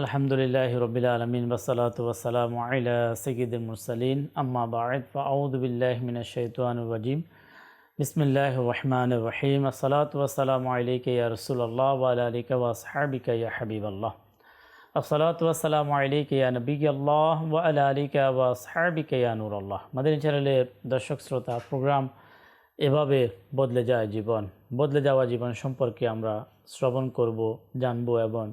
আলহামদুলিল্লাহ রবিল আলমিন বাসালাত ওসালাম আলা সঈদুল মুরসালিন। আম্মা বাদ ফাউদুবিল্লাহ মিনাশাইতানুরজিম বিসমিল্লাহ রহমান রহিম। আসসালাত ওয়াসালাম আলিক ইয়া রসুল্লাহ ওয়াল আলিকা ওয়াসহাবিকা ইয়া হাবিব আল্লাহ আসসালাত ওয়াসালাম আলিক ইয়া নবী আল্লাহ ওয়াল আলিকা ওয়াসহাবিকা ইয়া নুর আল্লাহ মাদিনী চ্যানেলের দর্শক শ্রোতা, প্রোগ্রাম এভাবে বদলে যায় জীবন। বদলে যাওয়া জীবন সম্পর্কে আমরা শ্রবণ করব, জানব এবং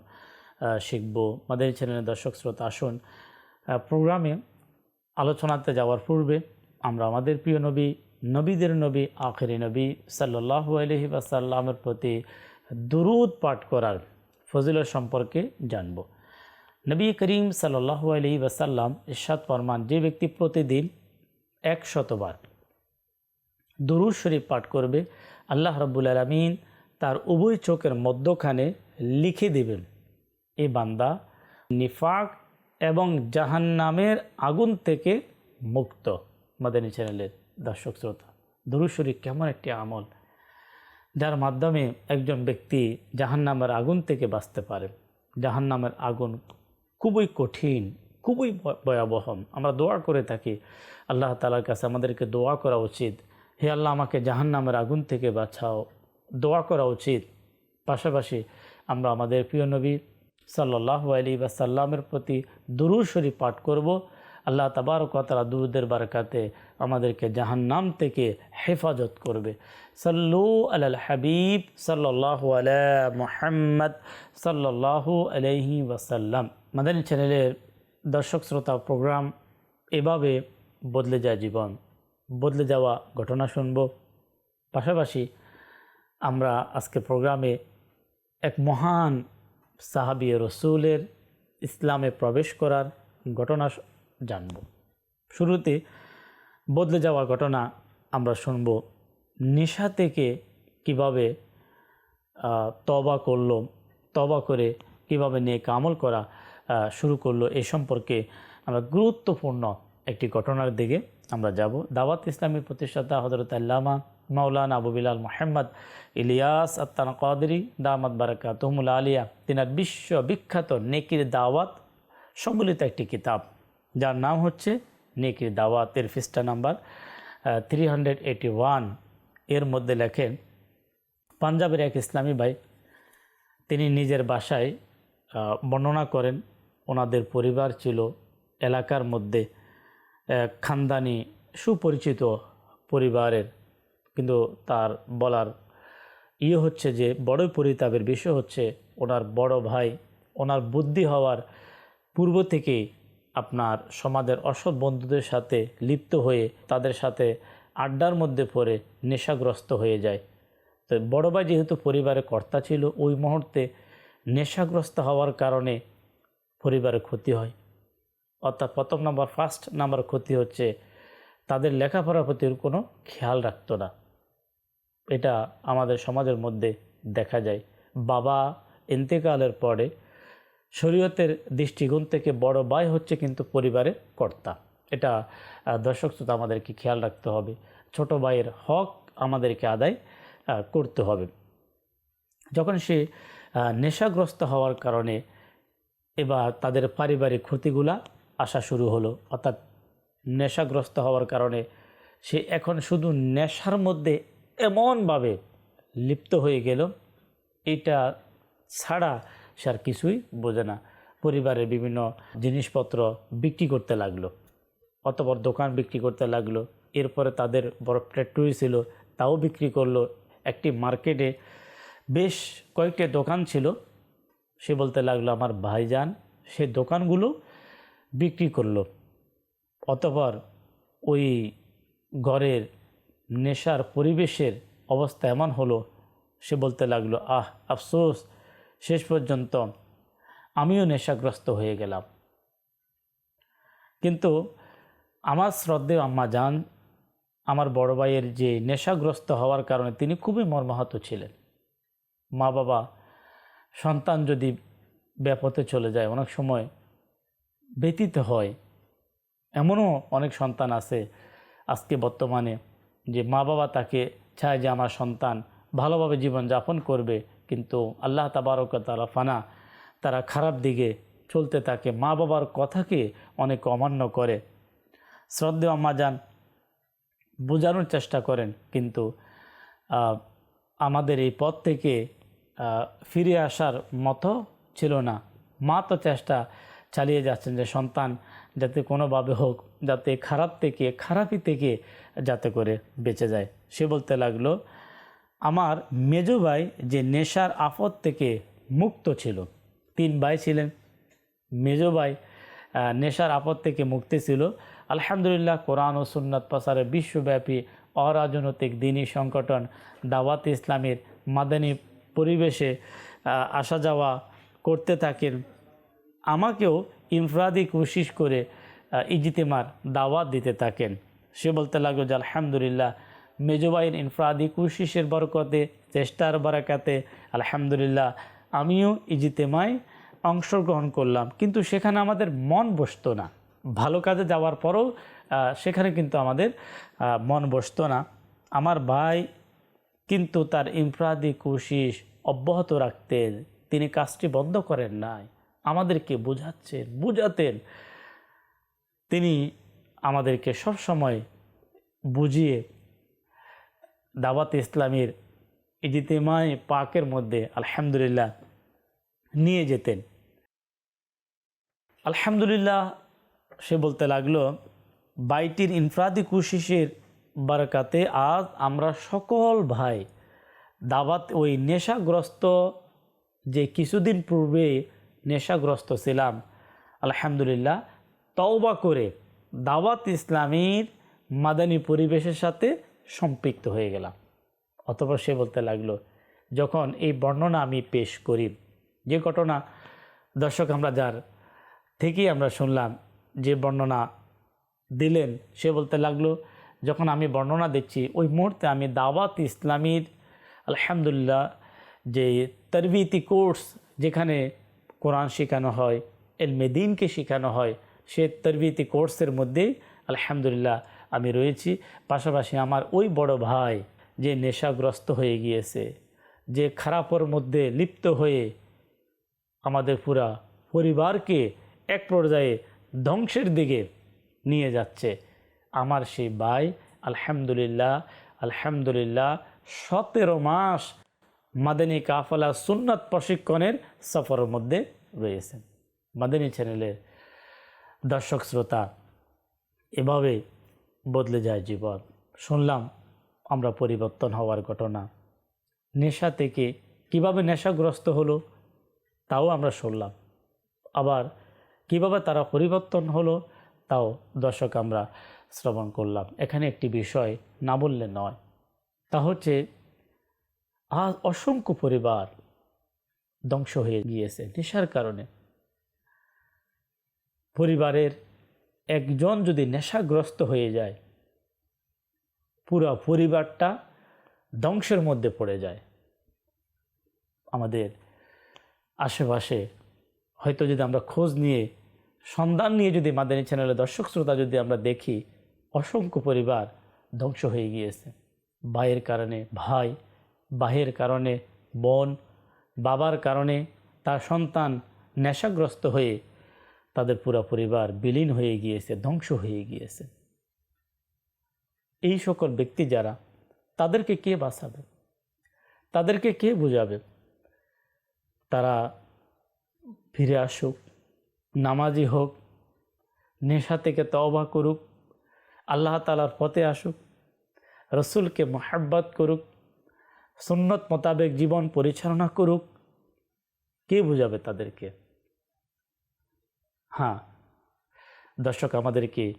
শিখব। মাদানী চ্যানেলের দর্শক শ্রোতা, আসুন প্রোগ্রামে আলোচনাতে যাওয়ার পূর্বে আমরা আমাদের প্রিয় নবী, নবীদের নবী, আখেরি নবী সাল্লাহ আলহি আসাল্লামের প্রতি দুরুদ পাঠ করার ফজিলত সম্পর্কে জানব। নবী করিম সাল্লাহ আলহি ওয়াসাল্লাম ইরশাদ ফরমান, যে ব্যক্তি প্রতিদিন এক শতবার দুরুদ শরীফ পাঠ করবে, আল্লাহ রব্বুল আলমিন তার উভয় চোখের মধ্যখানে লিখে দেবেন। এই বান্দা নিফাক এবং জাহান্নামের আগুন থেকে মুক্ত। মাদানী চ্যানেলের দর্শক শ্রোতা, দুরুদ শরীফ কেমন একটি আমল, যার মাধ্যমে একজন ব্যক্তি জাহান্নামের আগুন থেকে বাঁচতে পারে। জাহান্নামের আগুন খুবই কঠিন, খুবই ভয়- ভয়াবহ। আমরা দোয়া করে থাকি আল্লাহ তালার কাছে, আমাদেরকে দোয়া করা উচিত, হে আল্লাহ আমাকে জাহান্নামের আগুন থেকে বাঁচাও। দোয়া করা উচিত। পাশাপাশি আমরা আমাদের প্রিয় নবী সাল্লাহ আলী বা সাল্লামের প্রতি দুরুদ শরীফ পাঠ করব। আল্লাহ তাবারকতালা দুরুদের বারকাতে আমাদেরকে জাহান্নাম থেকে হেফাজত করবে। সাল্লু আল হাবিব সাল্লাহ আলা মোহাম্মদ সাল্লাহু আলহি ওয়াসাল্লাম। মাদানী চ্যানেলের দর্শক শ্রোতা প্রোগ্রাম এভাবে বদলে যায় জীবন, বদলে যাওয়া ঘটনা শুনব। পাশাপাশি আমরা আজকে প্রোগ্রামে এক মহান সাহাবি রসুলের ইসলামে প্রবেশ করার ঘটনা জানব। শুরুতে বদলে যাওয়া ঘটনা আমরা শুনব নেশা থেকে কীভাবে তবা করল তবা করে কীভাবে নিয়ে কামল করা শুরু করল এ সম্পর্কে আমরা গুরুত্বপূর্ণ একটি ঘটনার দিকে আমরা যাব। দাওয়াত ইসলামী প্রতিষ্ঠাতা হজরত আল্লামা মাওলানা আবু বিলাল মোহাম্মদ ইলিয়াস আত্তান কাদরি দামাত বারাকা তহমুল আলিয়া। তিনার বিশ্ব বিখ্যাত নেকির দাওয়াত সম্বলিত একটি কিতাব। যার নাম হচ্ছে নেকির দাওয়াতের ফিস্টা নাম্বার থ্রি হান্ড্রেড ওয়ানের মধ্যে লেখেন পাঞ্জাবের এক ইসলামী ভাই, তিনি নিজের বাসায় বর্ণনা করেন, ওনাদের পরিবার ছিল এলাকার মধ্যে খানদানি সুপরিচিত পরিবারের। কিন্তু তার বলার ইয়ে হচ্ছে যে বড় পরিতাপের বিষয় হচ্ছে ওনার বড় ভাই, ওনার বুদ্ধি হওয়ার পূর্ব থেকেই আপনার সমাজের অসৎ বন্ধুদের সাথে লিপ্ত হয়ে তাদের সাথে আড্ডার মধ্যে পড়ে নেশাগ্রস্ত হয়ে যায়। তো বড় ভাই যেহেতু পরিবারের কর্তা ছিল, ওই মুহূর্তে নেশাগ্রস্ত হওয়ার কারণে পরিবারের ক্ষতি হয়। অর্থাৎ প্রথম নাম্বার ফার্স্ট নাম্বার ক্ষতি হচ্ছে তাদের লেখাপড়ার প্রতি কোনো খেয়াল রাখতো না। এটা আমাদের সমাজের মধ্যে দেখা যায়। বাবা ইন্তেকালের পরে শরীয়তের দৃষ্টিকোণ থেকে বড় ভাই হচ্ছে কিন্তু পরিবারের কর্তা। এটা দর্শক শ্রোতা আমাদেরকে খেয়াল রাখতে হবে। ছোট ভাইয়ের হক আমাদেরকে আদায় করতে হবে। যখন সে নেশাগ্রস্ত হওয়ার কারণে এবার তাদের পারিবারিক ক্ষতিগুলা আসা শুরু হলো, অর্থাৎ নেশাগ্রস্ত হওয়ার কারণে সে এখন শুধু নেশার মধ্যে এমনভাবে লিপ্ত হয়ে গেল, এটা ছাড়া সে আর কিছুই বোঝে না। পরিবারের বিভিন্ন জিনিসপত্র বিক্রি করতে লাগল, অতপর দোকান বিক্রি করতে লাগল, এরপরে তাদের বড় ফ্যাক্টরি ছিল, তাও বিক্রি করল। একটি মার্কেটে বেশ কয়েকটি দোকান ছিল, সে বলতে লাগল, আমার ভাইজান সে দোকানগুলো বিক্রি করল। অতপর ওই ঘরের নেশার পরিবেশের অবস্থা এমন হলো, সে বলতে লাগল, আহ, আফসোস, শেষ পর্যন্ত আমিও নেশাগ্রস্ত হয়ে গেলাম। কিন্তু আমার শ্রদ্ধেয় আম্মা যান, আমার বড় ভাইয়ের যে নেশাগ্রস্ত হওয়ার কারণে তিনি খুবই মর্মাহত ছিলেন। মা বাবা, সন্তান যদি ব্যাপতে চলে যায়, অনেক সময় ব্যতীত হয়। এমনও অনেক সন্তান আছে আজকে বর্তমানে যে মা বাবা তাকে চায় যে আমার সন্তান ভালোভাবে জীবন যাপন করবে, কিন্তু আল্লাহ তাবারক তালা ফানা তারা খারাপ দিকে চলতে থাকে। মা বাবার কথাকে অনেক অমান্য করে। শ্রদ্ধেয় আম্মা যান, বোঝানোর চেষ্টা করেন, কিন্তু আমাদের এই পথ থেকে ফিরে আসার মতো ছিল না। মা তো চেষ্টা চালিয়ে যাচ্ছেন যে সন্তান যাতে কোনোভাবে হোক, যাতে খারাপ থেকে খারাপই থেকে যাতে করে বেঁচে যায়। সে বলতে লাগল, আমার মেজো ভাই যে নেশার আফত থেকে মুক্ত ছিল, তিন ভাই ছিলেন। মেজো ভাই নেশার আপদ থেকে মুক্তি ছিল। আলহামদুলিল্লাহ, কোরআন ও সুন্নাত প্রসারে বিশ্বব্যাপী অরাজনৈতিক দিনী সংগঠন দাওয়াত ইসলামের মাদানী পরিবেশে আসা যাওয়া করতে থাকেন। আমাকেও ইনফরাদি কোশিস করে ইজতিমার দাওয়াত দিতে থাকেন। সে বলতে লাগল যে, আলহামদুলিল্লাহ, মেজবাইন ইনফরাদি কোশিসের বরকতে, চেষ্টার বারাকাতে, আলহামদুলিল্লাহ, আমিও ইজতেমায় অংশগ্রহণ করলাম। কিন্তু সেখানে আমাদের মন বসতো না। ভালো কাজে যাওয়ার পরও সেখানে কিন্তু আমাদের মন বসতো না। আমার ভাই কিন্তু তার ইনফরাদি কোশিস অব্যাহত রাখতেন। তিনি কাজটি বন্ধ করেন নাই। আমাদেরকে বোঝাচ্ছেন, বুঝাতেন। তিনি আমাদেরকে সব সময় বুঝিয়ে দাওয়াত ইসলামীর ইজিতেমায় পাকের মধ্যে আলহামদুলিল্লাহ নিয়ে যেতেন। আলহামদুলিল্লাহ, সে বলতে লাগল, বাইটির ইনফরাদি কুশিসের বারকাতে আজ আমরা সকল ভাই দাওয়াত ওই নেশাগ্রস্ত, যে কিছুদিন পূর্বে নেশাগ্রস্ত ছিলাম, আলহামদুলিল্লাহ, তওবা করে দাওয়াত ইসলামীর মাদানী পরিবেশের সাথে সম্পৃক্ত হয়ে গেলাম। অতপর সে বলতে লাগল, যখন এই বর্ণনা আমি পেশ করি, যে ঘটনা, দর্শক আমরা যার থেকেই আমরা শুনলাম, যে বর্ণনা দিলেন, সে বলতে লাগল, যখন আমি বর্ণনা দিচ্ছি, ওই মুহূর্তে আমি দাওয়াত ইসলামীর, আলহামদুলিল্লাহ, যে তরবিতি কোর্স যেখানে কোরআন শেখানো হয় এলমেদিনকে শেখানো হয় সে তরবিতি কোর্সের মধ্যেই আলহামদুলিল্লাহ আমি রয়েছি। পাশাপাশি আমার ওই বড় ভাই যে নেশাগ্রস্ত হয়ে গিয়েছে, যে খারাপের মধ্যে লিপ্ত হয়ে আমাদের পুরা পরিবারকে এক পর্যায়ে ধ্বংসের দিকে নিয়ে যাচ্ছে। আমার সেই ভাই আলহামদুলিল্লাহ আলহামদুলিল্লাহ সতেরো মাস মাদানী কাফলা সুন্নত প্রশিক্ষণের সফরের মধ্যে রয়েছেন। মাদানী চ্যানেলের দর্শক শ্রোতা, এভাবে বদলে যায় জীবন। শুনলাম আমরা পরিবর্তন হওয়ার ঘটনা। নেশা থেকে কীভাবে নেশাগ্রস্ত হলো, তাও আমরা শুনলাম। আবার কীভাবে তারা পরিবর্তন হলো, তাও দর্শক আমরা শ্রবণ করলাম। এখানে একটি বিষয় না বললে নয়। তা হচ্ছে, আজ অসংখ্য পরিবার ধ্বংস হয়ে গিয়েছে নেশার কারণে। পরিবারের একজন যদি নেশাগ্রস্ত হয়ে যায়, পুরো পরিবারটা ধ্বংসের মধ্যে পড়ে যায়। আমাদের আশেপাশে হয়তো যদি আমরা খোঁজ নিয়ে, সন্ধান নিয়ে যদি মাদানী চ্যানেলের দর্শক শ্রোতা যদি আমরা দেখি, অসংখ্য পরিবার ধ্বংস হয়ে গিয়েছে। ভাইয়ের কারণে ভাই, বাহের কারণে বোন, বাবার কারণে তার সন্তান নেশাগ্রস্ত হয়ে তাদের পুরা পরিবার বিলীন হয়ে গিয়েছে, ধ্বংস হয়ে গিয়েছে। এই সকল ব্যক্তি যারা, তাদেরকে কে বাঁচাবে? তাদেরকে কে বোঝাবে? তারা ফিরে আসুক, নামাজি হোক, নেশা থেকে তওবা করুক, আল্লাহ তালার পথে আসুক, রসুলকে মোহাব্বত করুক, সুন্নত মোতাবেক জীবন পরিচালনা করুক, কে বুঝাবে তাদেরকে? হ্যাঁ। দর্শক, আমাদেরকে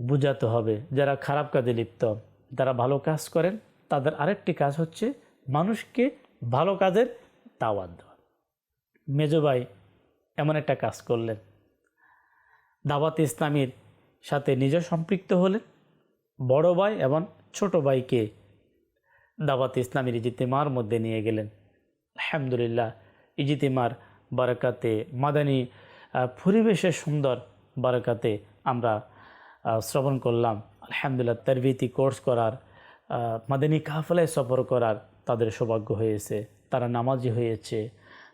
বুঝাতে হবে, যারা খারাপ কাজে লিপ্ত যারা ভালো কাজ করেন, তাদের আরেকটি কাজ হচ্ছে মানুষকে ভালো কাজের দাওয়াত দেওয়া। মেজো ভাই এমন একটা কাজ করলেন। দাওয়াত ইসলামীর সাথে নিজে সম্পৃক্ত হলেন। বড় ভাই এবং ছোট ভাইকে দাওয়াত ইসলামীর ইজিতেমার মধ্যে নিয়ে গেলেন। আলহামদুলিল্লাহ, ইজিতেমার বারাকাতে মাদানী পরিবেশের সুন্দর বারাকাতে আমরা শ্রবণ করলাম। আলহামদুলিল্লাহ তরবিতি কোর্স করার মাদানী কাফলায় সফর করার তাদের সৌভাগ্য হয়েছে। তারা নামাজি হয়েছে।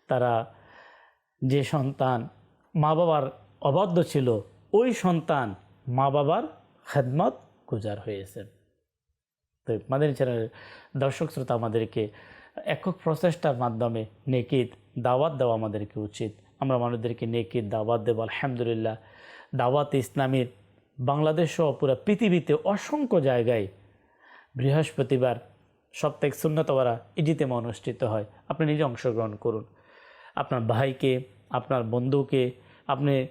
তারা যে সন্তান মা বাবার অবাধ্য ছিল, ওই সন্তান মা বাবার খেদমত গুজার হয়েছে। তো মাদানী চ্যানেলের দর্শক শ্রোতা আমাদেরকে একক প্রচেষ্টার মাধ্যমে নেকিত দাওয়াত দেওয়া আমাদেরকে উচিত। আমরা মানুষদেরকে নেকিত দাওয়াত দেবো, আলহামদুলিল্লাহ। দাওয়াত ইসলামীর বাংলাদেশ সহ পুরো পৃথিবীতে অসংখ্য জায়গায় বৃহস্পতিবার সপ্তাহিক শূন্যতওয়ারা ইজিতেমা অনুষ্ঠিত হয়। আপনি নিজে অংশগ্রহণ করুন। আপনার ভাইকে, আপনার বন্ধুকে, আপনি,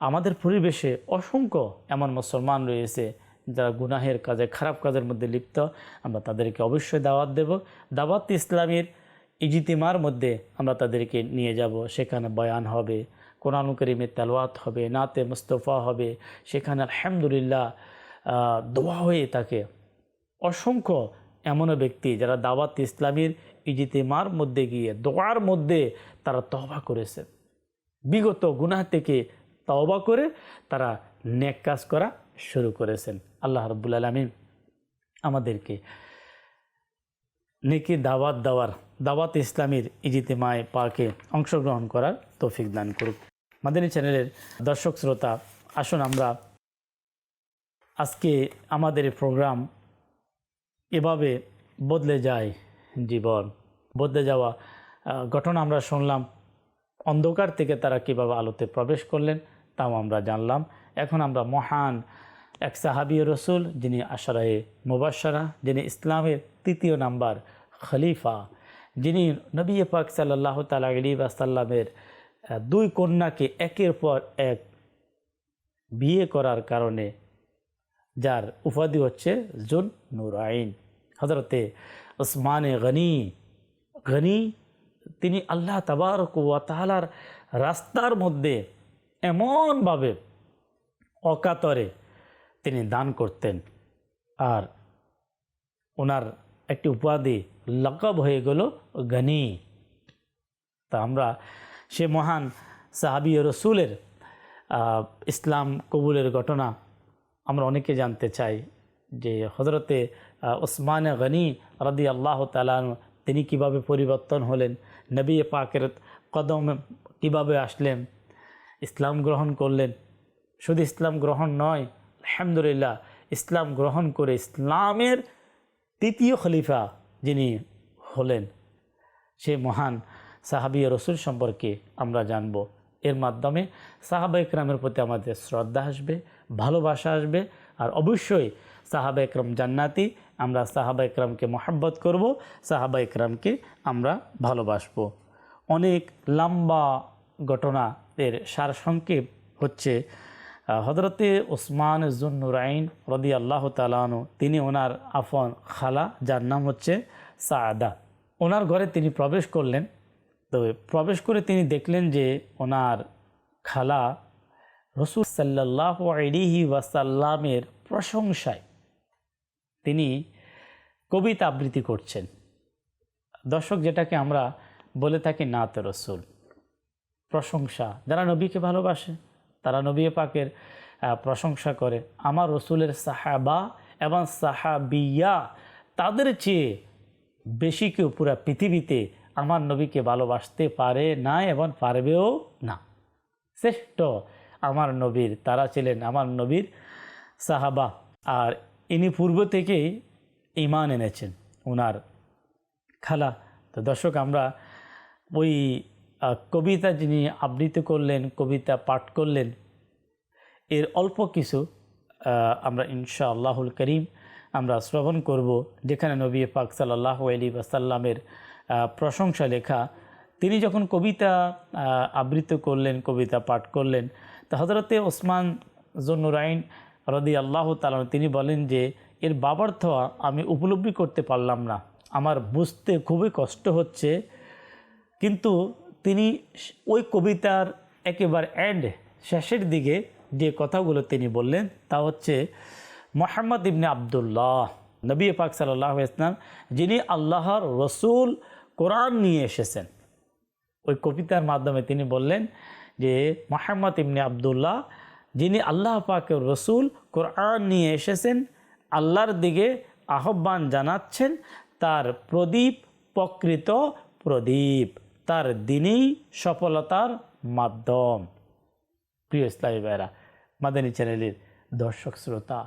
আমাদের পরিবেশে অসংখ্য এমন মুসলমান রয়েছে যারা গুনাহের কাজে, খারাপ কাজের মধ্যে লিপ্ত। আমরা তাদেরকে অবশ্যই দাওয়াত দেব। দাওয়াত ইসলামের ইজিতিমার মধ্যে আমরা তাদেরকে নিয়ে যাব। সেখানে বয়ান হবে, কোরআন করিমের তেলোয়াত হবে, নাতে মুস্তফা হবে। সেখানে আলহামদুলিল্লাহ দোয়া হয়ে থাকে। অসংখ্য এমনও ব্যক্তি যারা দাওয়াত ইসলামীর ইজিতেমার মধ্যে গিয়ে, দোয়ার মধ্যে তারা তবা করেছে। বিগত গুনাহ থেকে তওবা করে তারা নেক কাজ করা শুরু করেছেন। আল্লাহ রব্বুল আলমিন আমাদেরকে নেকি দাওয়াত দেওয়ার দাওয়াত ইসলামীর ইজিতেমায় পাকে অংশগ্রহণ করার তৌফিক দান করুক। মাদানী চ্যানেলের দর্শক শ্রোতা, আসুন আমরা আজকে আমাদের প্রোগ্রাম এভাবে বদলে যায় জীবন। বদলে যাওয়া ঘটনা আমরা শুনলাম, অন্ধকার থেকে তারা কীভাবে আলোতে প্রবেশ করলেন তাও আমরা জানলাম। এখন আমরা মহান এক সাহাবি রসুল যিনি আশারায়ে মুবাসারা যিনি ইসলামের তৃতীয় নাম্বার খলিফা, যিনি নবী পাক সাল্লাহ তালা আলী আসাল্লামের দুই কন্যাকে একের পর এক বিয়ে করার কারণে, যার উপাধি হচ্ছে জুন নুর আইন হজরতে ওসমানে গনি গনি তিনি আল্লাহ তাবারক ওয়া তাআলার রাস্তার মধ্যে এমনভাবে অকাতরে তিনি দান করতেন। আর ওনার একটি উপাধি লকব হয়ে গেল গনি। তা আমরা সে মহান সাহাবি রসুলের ইসলাম কবুলের ঘটনা আমরা অনেকে জানতে চাই যে হজরতে ওসমান গনি রদি আল্লাহ তালান তিনি কীভাবে পরিবর্তন হলেন? নবী পাকের কদম কীভাবে আসলেন? ইসলাম গ্রহণ করলেন। শুধু ইসলাম গ্রহণ নয় আলহামদুলিল্লাহ, ইসলাম গ্রহণ করে ইসলামের তৃতীয় খলিফা যিনি হলেন সে মহান সাহাবি রসুল সম্পর্কে আমরা জানব। এর মাধ্যমে সাহাবা ইকরামের প্রতি আমাদের শ্রদ্ধা আসবে, ভালোবাসা আসবে, আর অবশ্যই সাহাবা ইকরাম জান্নাতি, আমরা সাহাবা ইকরামকে মহাব্বত করব, সাহাবা ইকরামকে আমরা ভালোবাসবো। অনেক লম্বা ঘটনা এর সারসংক্ষেপ হচ্ছে হজরতে ওসমান জুন্নুরাইন রদি আল্লাহ তালানু তিনি ওনার আফন খালা, যার নাম হচ্ছে সাদা। ওনার ঘরে তিনি প্রবেশ করলেন। তো প্রবেশ করে তিনি দেখলেন যে ওনার খালা রসুল সাল্লাহ আলিহি ওয়াসাল্লামের প্রশংসায় তিনি কবিতা আবৃত্তি করছেন। দর্শক, যেটাকে আমরা বলে থাকি নাত রসুল, প্রশংসা। যারা নবীকে ভালোবাসে তারা নবী পাকের প্রশংসা করে। আমার রসুলের সাহাবা এবং সাহাবিয়া তাদের চেয়ে বেশি কেউ পুরা পৃথিবীতে আমার নবীকে ভালোবাসতে পারে না এবং পারবেও না। শ্রেষ্ঠ আমার নবীর, তারা ছিলেন আমার নবীর সাহাবা। আর ইনি পূর্ব থেকেই ইমান এনেছেন ওনার খালা। তো দর্শক, আমরা ওই কবিতা যিনি আবৃত্তি করলেন কবিতা পাঠ করলেন এর অল্প কিছু আমরা ইনশা আল্লাহুল করিম আমরা শ্রবণ করব যেখানে নবী পাক সাল্লাহ আলী আসাল্লামের প্রশংসা লেখা তিনি যখন কবিতা আহ, আবৃত্তি করলেন কবিতা পাঠ করলেন তা হজরতে ওসমান জন্নুরাইন রদি আল্লাহ তালন তিনি বলেন যে এর বাবার্থ আমি উপলব্ধি করতে পারলাম না। আমার বুঝতে খুবই কষ্ট হচ্ছে। কিন্তু তিনি ওই কবিতার একেবারে অ্যান্ড শেষের দিকে যে কথাগুলো তিনি বললেন, তা হচ্ছে মোহাম্মদ ইবনে আবদুল্লাহ, নবী পাক সাল্লাহ ইসলাম যিনি আল্লাহর রসুল কোরআন নিয়ে এসেছেন। ওই কবিতার মাধ্যমে তিনি বললেন যে, মোহাম্মদ ইবনে আবদুল্লাহ, যিনি আল্লাহ পাকের রসুল কোরআন নিয়ে এসেছেন, আল্লাহর দিকে আহ্বান জানাচ্ছেন, তার প্রদীপ প্রকৃত প্রদীপ। তার দিনই সফলতার মাধ্যম। প্রিয় ইসলামী ভাইরা মাদানী চ্যানেলের দর্শক শ্রোতা,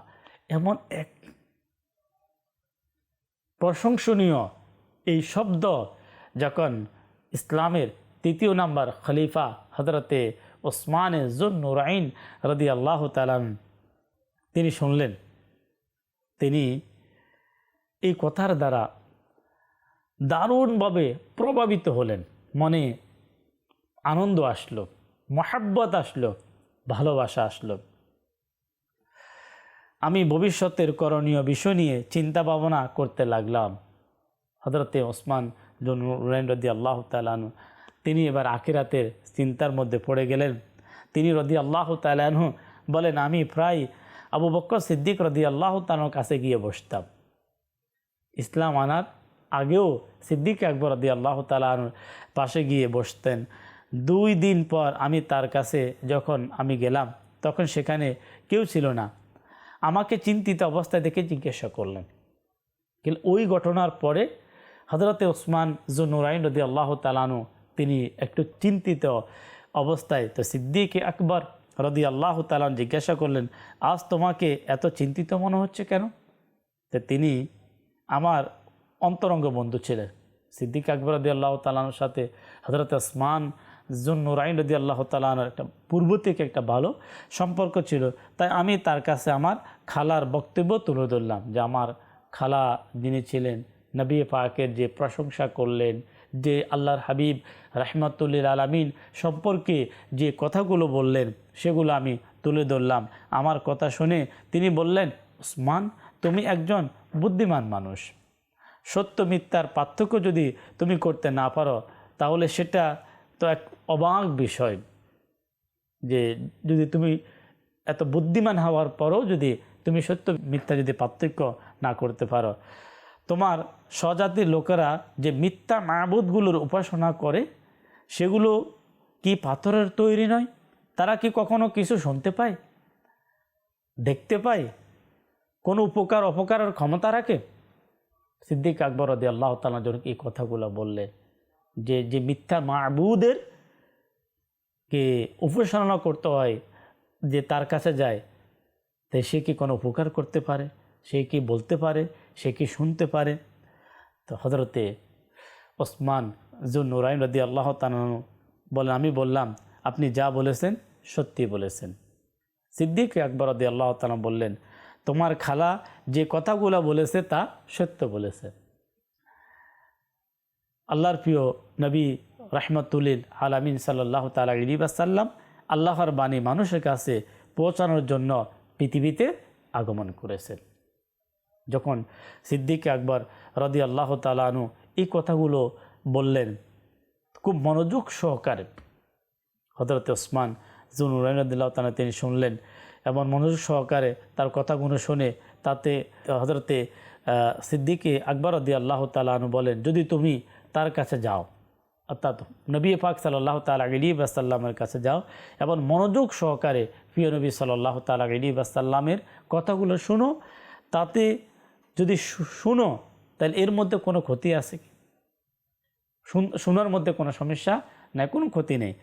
এমন এক প্রশংসনীয় এই শব্দ যখন ইসলামের তৃতীয় নাম্বার খলিফা হজরতে ওসমান জুন নুরাইন রদি আল্লাহ তালান তিনি শুনলেন। তিনি এই কথার দ্বারা দারুণভাবে প্রভাবিত হলেন। মনে আনন্দ আসলো, মহাব্বত আসলো, ভালোবাসা আসলো। আমি ভবিষ্যতের করণীয় বিষয় নিয়ে চিন্তা ভাবনা করতে লাগলাম। হজরতে ওসমান রদি আল্লাহ তালানু তিনি এবার আখিরাতের চিন্তার মধ্যে পড়ে গেলেন। তিনি রদি আল্লাহ তালানহু বলেন, আমি প্রায় আবু বক্কর সিদ্দিক রদি আল্লাহ তালার কাছে গিয়ে বসতাম। ইসলাম আনার আগেও সিদ্দিক আকবর রদি আল্লাহ তালানুর পাশে গিয়ে বসতেন। দুই দিন পর আমি তার কাছে যখন আমি গেলাম, তখন সেখানে কেউ ছিল না। আমাকে চিন্তিত অবস্থায় দেখে জিজ্ঞাসা করলেন। কিন্তু ওই ঘটনার পরে হজরতে ওসমান জুনুরাইন রদি আল্লাহ তালানু তিনি একটু চিন্তিত অবস্থায় তো সিদ্দিক আকবর রদি আল্লাহ তালান জিজ্ঞাসা করলেন, আজ তোমাকে এত চিন্তিত মনে হচ্ছে কেন? তো তিনি, আমার অন্তরঙ্গ বন্ধু ছিলেন। সিদ্দিক আকবর রদি আল্লাহ তালানোর সাথে হজরত ওসমান জুন্নুরাইন রদি আল্লাহ তালানোর একটা পূর্ব থেকে একটা ভালো সম্পর্ক ছিল। তাই আমি তার কাছে আমার খালার বক্তব্য তুলে ধরলাম যে আমার খালা যিনি ছিলেন, নবী পাকের যে প্রশংসা করলেন, যে আল্লাহর হাবিব রহমতুল্লিল আলমিন সম্পর্কে যে কথাগুলো বললেন, সেগুলো আমি তুলে ধরলাম। আমার কথা শুনে তিনি বললেন উসমান তুমি একজন বুদ্ধিমান মানুষ। সত্য মিথ্যার পার্থক্য যদি তুমি করতে না পারো, তাহলে সেটা তো এক অবাক বিষয় যে যদি তুমি এত বুদ্ধিমান হওয়ার পরও যদি তুমি সত্য মিথ্যা যদি পার্থক্য না করতে পারো। তোমার স্বজাতির লোকেরা যে মিথ্যা মাহবুদগুলোর উপাসনা করে, সেগুলো কি পাথরের তৈরি নয়? তারা কি কখনো কিছু শুনতে পায়? দেখতে পায়? কোনো উপকার অপকারের ক্ষমতা রাখে? সিদ্দিক আকবর রদি আল্লাহ তালা যখন এই কথাগুলো বললেন, যে যে মিথ্যা মাহবুদের কে উপাসনা করতে হয়, যে তার কাছে যায় তাই সে কি কোনো উপকার করতে পারে? সে কি বলতে পারে? সে কি শুনতে পারে? তো হজরতে ওসমান জুন নুরাইন রদি আল্লাহ তানু বলেন, আমি বললাম, আপনি যা বলেছেন সত্যি বলেছেন। সিদ্দিক আকবর রদি আল্লাহ তালা বললেন তোমার খালা যে কথাগুলো বলেছে তা সত্য বলেছে। আল্লাহর প্রিয় নবী রহমতুল্লিল আলামিন সাল্লাহ তালা ইলিবাসাল্লাম আল্লাহর বাণী মানুষের কাছে পৌঁছানোর জন্য পৃথিবীতে আগমন করেছেন। যখন সিদ্দিক আকবর রদি আল্লাহ তালানু এই কথাগুলো বললেন, খুব মনোযোগ সহকারে হজরত ওসমান জুনুরাইনুদ্দিল্লাহ তালা তিনি শুনলেন এবং মনোযোগ সহকারে তার কথাগুলো শুনে তাতে হজরতে সিদ্দিকে আকবর রদি আল্লাহ তালানু বলেন, যদি তুমি তার কাছে যাও, অর্থাৎ নবী পাক সাল্লাহ তালা আলী বাসাল্লামের কাছে যাও এবং মনোযোগ সহকারে প্রিয় নবী সাল্লাহ তালা আলী বাসাল্লামের কথাগুলো শুনো, তাতে যদি শুনো, তাহলে এর মধ্যে কোনো ক্ষতি আছে কি? শোনার মধ্যে কোনো সমস্যা নাই, কোনো ক্ষতি নেই।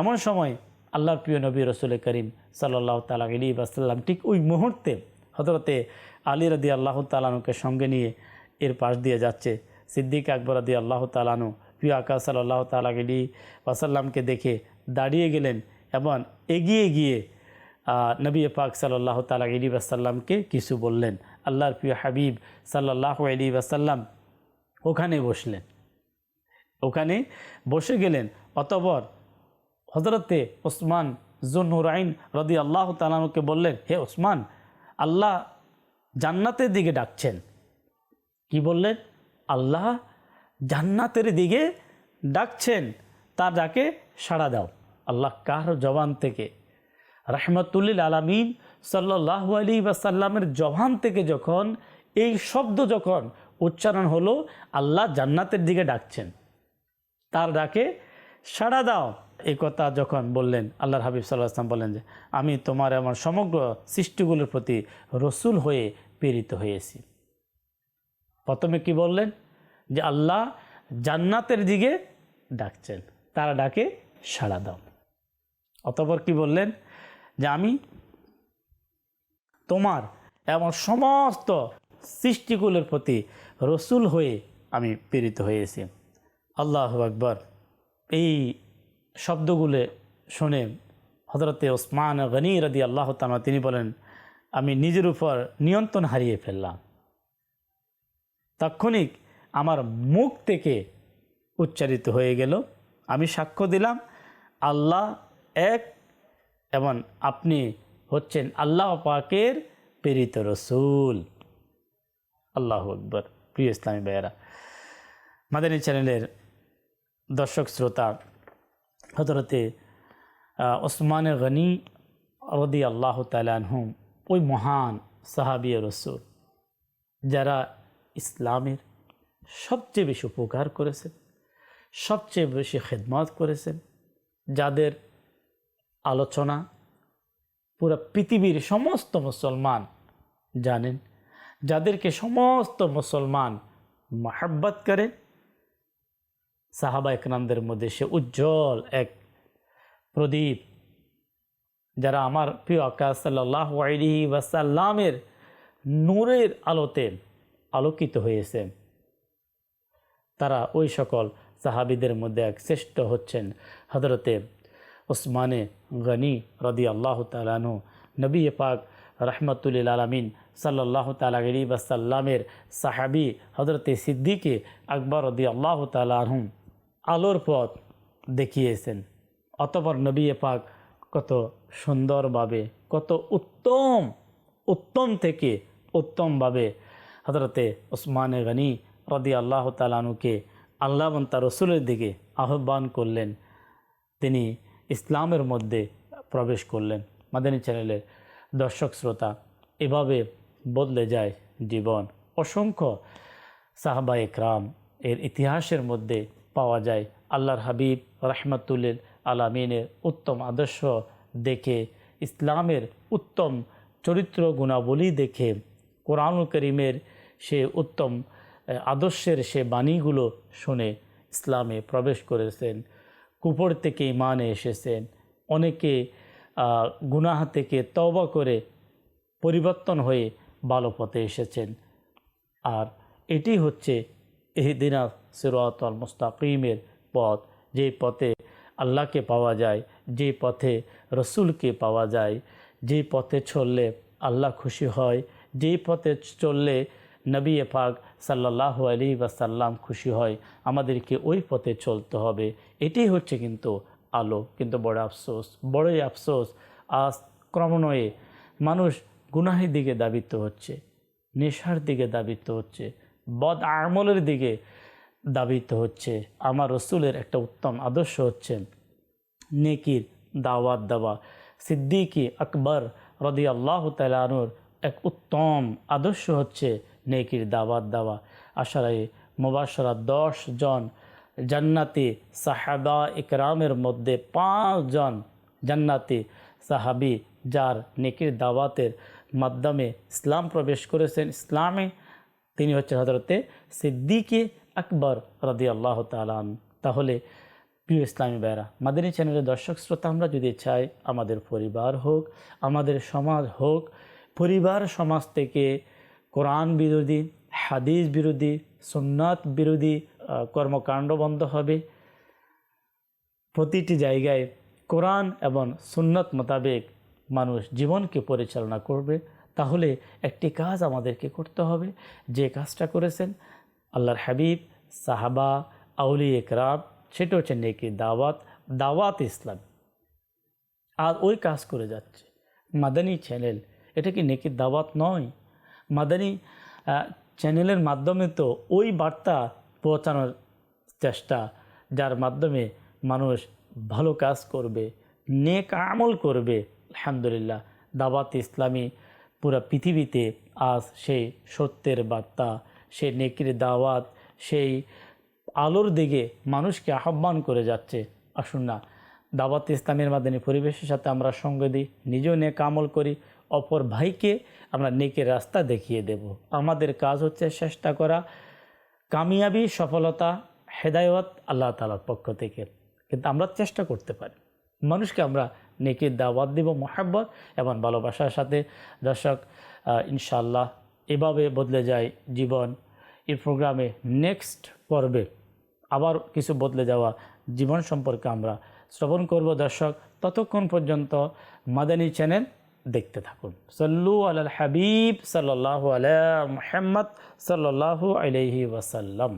এমন সময় আল্লাহর প্রিয় নবী রসুল করিম সাল্লাহ তালা আলী বাসাল্লাম ঠিক ওই মুহূর্তে হজরতে আলী রদি আল্লাহ তালানুকে সঙ্গে নিয়ে এর পাশ দিয়ে যাচ্ছে। সিদ্দিক আকবর রদি আল্লাহ তালানু প্রিয় আকাশ সাল্লাহ তালা আলী ওয়াসাল্লামকে দেখে দাঁড়িয়ে গেলেন এবং এগিয়ে গিয়ে নবী পাক সাল্লাহ তালা আলী বাসাল্লামকে কিছু বললেন। আল্লাহর প্রিয় হাবিব সাল্লাহ আলী বাসাল্লাম ওখানে বসলেন। ওখানে বসে গেলেন। অতবর হজরতে ওসমান জুনুরাইন রদি আল্লাহ তালানুকে বললেন, হে ওসমান, আল্লাহ জান্নাতের দিকে ডাকছেন। কি বললেন? আল্লাহ জান্নাতের দিকে ডাকছেন তার ডাকে সাড়া দাও। আল্লাহ কার জবান থেকে? রাহমাতুল্লিল আলমিন সাল্লাহ আলী বাসাল্লামের জবান থেকে যখন এই শব্দ যখন উচ্চারণ হলো, আল্লাহ জান্নাতের দিকে ডাকছেন। তার ডাকে সাড়া দাও। এই কথা যখন বললেন, আল্লাহর হাবিব সাল্লাহ আসলাম বললেন যে, আমি তোমার আমার সমগ্র সৃষ্টিগুলোর প্রতি রসুল হয়ে প্রেরিত হয়েছি। প্রথমে কি বললেন? যে আল্লাহ জান্নাতের দিকে ডাকছেন, তারা ডাকে সাড়া দাও। অতপর কি বললেন? যে আমি তোমার এবং সমস্ত সৃষ্টিগুলোর প্রতি রসুল হয়ে আমি প্রেরিত হয়েছি। আল্লাহ আকবর। এই শব্দগুলো শুনে হজরতে ওসমান গনি রদি আল্লাহ তামা তিনি বলেন, আমি নিজের উপর নিয়ন্ত্রণ হারিয়ে ফেললাম। তাৎক্ষণিক আমার মুখ থেকে উচ্চারিত হয়ে গেল। আমি সাক্ষ্য দিলাম, আল্লাহ এক এবং আপনি হচ্ছেন আল্লাহ পাকের প্রেরিত রসুল। আল্লাহ আকবর। প্রিয় ইসলামী ভাইয়েরা, মাদানী চ্যানেলের দর্শক শ্রোতা হজরতে ওসমান গনি রদি আল্লাহ তালানহুম ওই মহান সাহাবিয়া রসুল, যারা ইসলামের সবচেয়ে বেশি উপকার করেছেন, সবচেয়ে বেশি খেদমত করেছেন, যাদের আলোচনা পুরো পৃথিবীর সমস্ত মুসলমান জানেন, যাদেরকে সমস্ত মুসলমান মাহাব্বত করে সাহাবা একরামদের মধ্যে সে উজ্জ্বল এক প্রদীপ, যারা আমার প্রিয় আকাশ সাল্লাহ আলী ওয়াসাল্লামের নূরের আলোতে আলোকিত হয়েছে। তারা ওই সকল সাহাবিদের মধ্যে এক শ্রেষ্ঠ হচ্ছেন। হজরতে ওসমানে গনি রদি আল্লাহ তালানু নবী পাক রহমতুল্লিল আলমিন সাল্লাহ তালি বাসাল্লামের সাহাবি হজরতে সিদ্দিকে আকবর রদি আল্লাহ তালাহুম আলোর পথ দেখিয়েছেন। অতপর নবী পাক কত সুন্দরভাবে, কত উত্তম উত্তম থেকে উত্তমভাবে হজরতে ওসমানে গনি রদি আল্লাহ তালানুকে আল্লাহ তার রসুলের দিকে আহ্বান করলেন। তিনি ইসলামের মধ্যে প্রবেশ করলেন। মাদানী চ্যানেলের দর্শক শ্রোতা, এভাবে বদলে যায় জীবন। অসংখ্য সাহাবা একরাম এর ইতিহাসের মধ্যে পাওয়া যায়। আল্লাহর হাবিব রহমতুল্লিল আলামিনের উত্তম আদর্শ দেখে, ইসলামের উত্তম চরিত্র গুণাবলী দেখে, কোরআনুল করিমের সে উত্তম আদর্শের সে বাণীগুলো শুনে ইসলামে প্রবেশ করেছেন কুপর থেকে ইমানে এসেছেন। অনেকে গুনাহ থেকে তওবা করে পরিবর্তন হয়ে ভালো পথে এসেছেন। আর এটি হচ্ছে এহদিনা সিরাতল মুস্তাকিমের পথ। যে পথে আল্লাহকে পাওয়া যায়, যে পথে রসুলকে পাওয়া যায়, যে পথে চললে আল্লাহ খুশি হয়, যে পথে চললে নবী পাক সাল্লাহ আলী সাল্লাম খুশি হয়, আমাদেরকে ওই পথে চলতে হবে। এটাই হচ্ছে কিন্তু আলো। কিন্তু বড় আফসোস, বড়ই আফসোস, আজ ক্রমান্বয়ে মানুষ গুনাহের দিকে দাবিত হচ্ছে, নেশার দিকে দাবিত হচ্ছে। বদ আমলের দিকে দাবিত হচ্ছে। আমার রসুলের একটা উত্তম আদর্শ হচ্ছে নেকির দাওয়াত দেওয়া। সিদ্দিকি আকবর রদি আল্লাহ তালানুর এক উত্তম আদর্শ হচ্ছে নেকির দাওয়াত দেওয়া। আশারাই মুবাসরা দশ জন জান্নাতি সাহাবা ইকরামের মধ্যে পাঁচজন জান্নাতি সাহাবি, যার নেকির দাওয়াতের মাধ্যমে ইসলাম প্রবেশ করেছেন। ইসলামে তিনি হচ্ছেন হজরতে সিদ্দিকে আকবর রদি আল্লাহ তালান তাহলে প্রিয় ইসলামী বেড়া মাদানী চ্যানেলের দর্শক শ্রোতা, আমরা যদি চাই আমাদের পরিবার হোক, আমাদের সমাজ হোক, পরিবার সমাজ থেকে কোরআন বিরোধী, হাদিস বিরোধী, সুন্নাত বিরোধী কর্মকাণ্ড বন্ধ হবে। প্রতিটি জায়গায় কোরআন এবং সুন্নত মোতাবেক মানুষ জীবনকে পরিচালনা করবে। তাহলে একটি কাজ আমাদেরকে করতে হবে। যে কাজটা করেছেন, আল্লাহর হাবিব, সাহাবা আউলি একরাব সেটা হচ্ছে নেকি দাওয়াত দাওয়াত ইসলাম। আর ওই কাজ করে যাচ্ছে। মাদানী চ্যানেল, এটা কি নেকি দাওয়াত নয়? মাদানী চ্যানেলের মাধ্যমে তো ওই বার্তা পৌঁছানোর চেষ্টা, যার মাধ্যমে মানুষ ভালো কাজ করবে, নেক আমল করবে। আলহামদুলিল্লাহ, দাওয়াত ইসলামী পুরো পৃথিবীতে আজ সেই সত্যের বার্তা, সেই নেকির দাওয়াত, সেই আলোর দিকে মানুষকে আহ্বান করে যাচ্ছে। আসুন না, দাওয়াত ইসলামের মাধ্যমে পরিবেশের সাথে আমরা সঙ্গে দিই, নিজেও নেক আমল করি, অপর ভাইকে আমরা নেকের রাস্তা দেখিয়ে দেব। আমাদের কাজ হচ্ছে চেষ্টা করা কামিয়াবি, সফলতা, হেদায়ত আল্লাহ তালার পক্ষ থেকে। কিন্তু আমরা চেষ্টা করতে পারি। মানুষকে আমরা নেকির দাওয়াত দিব, মোহাব্বত এবং ভালোবাসার সাথে। দর্শক ইনশাল্লাহ এভাবে বদলে যায় জীবন। এই প্রোগ্রামে নেক্সট পর্বে আবার কিছু বদলে যাওয়া জীবন সম্পর্কে আমরা শ্রবণ করব। দর্শক, ততক্ষণ পর্যন্ত মাদানী চ্যানেল দেখতে থাকুন। সল্লু আল হাবিব সাল্লাহ আলা মুহাম্মদ সাল্লাহ আলহি ওয়াসাল্লাম।